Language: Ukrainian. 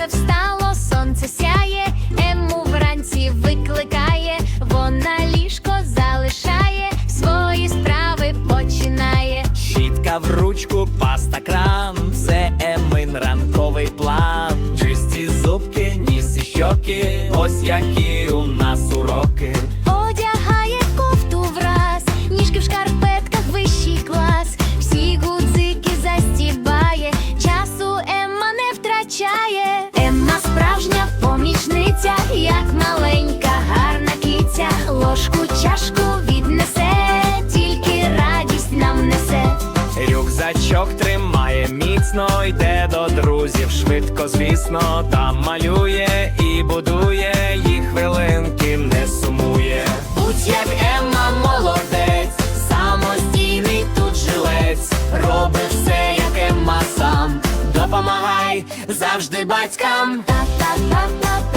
сонце встало, сонце сяє, ему вранці викликає, вона ліжко залишає, свої справи починає. Щітка в ручку, паста кран, це емин ранковий план. Чисті зубки, ніс і щоки, ось які у нас. Рюкзачок тримає міцно, йде до друзів швидко, звісно, там малює і будує, їх хвилинки не сумує. Будь як Емма молодець, самостійний тут жилець, роби все, як Емма сам. Допомагай завжди батькам. Тато